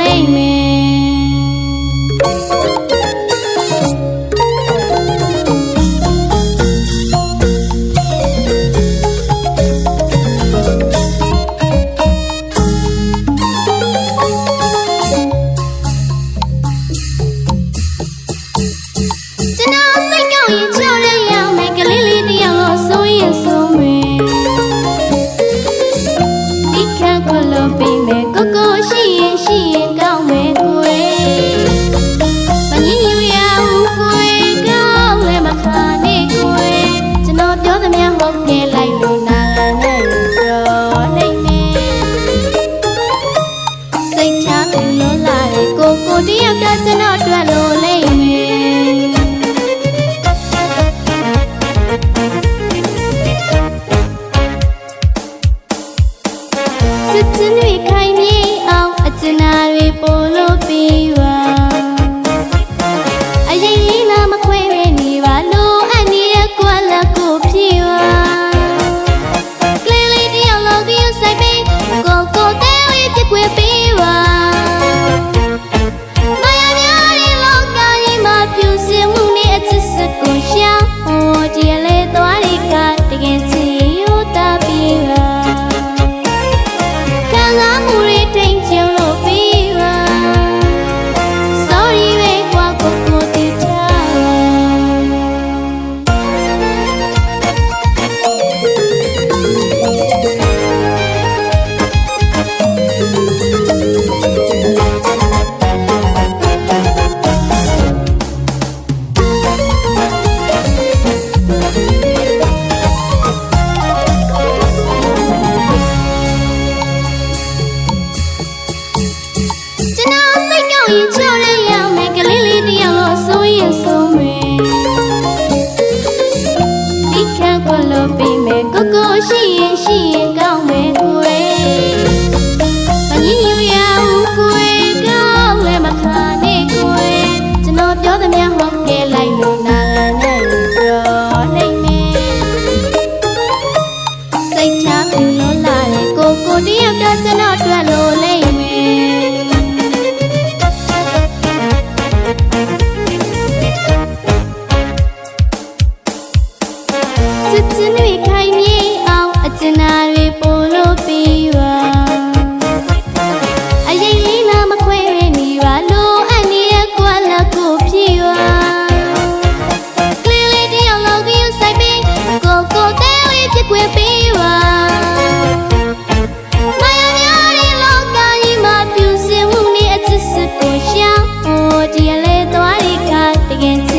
လိမ့်မယ်ရှိရင်ရှိရင် ချစ်ချင်းတွေခိုင်မြေအောင်အကျဉ်းနာတွေပို့လို့ လွေခိုင်မြေအောင်အကျဉ်းနာတွေပို့လို့ပြီးပါအရင်လေးလာမခွဲရနေပါလို့အန်ဒီရဲ့ကွာလောက်ကိုပြေးပါကလေးလေးတယောက်လောက်ကယူဆိုင်ပြီးကိုကိုတဲဝေးပြကွယ်ပြီးပါကိုရှောင်းဟိုဒီလေသွားရီကတကယ်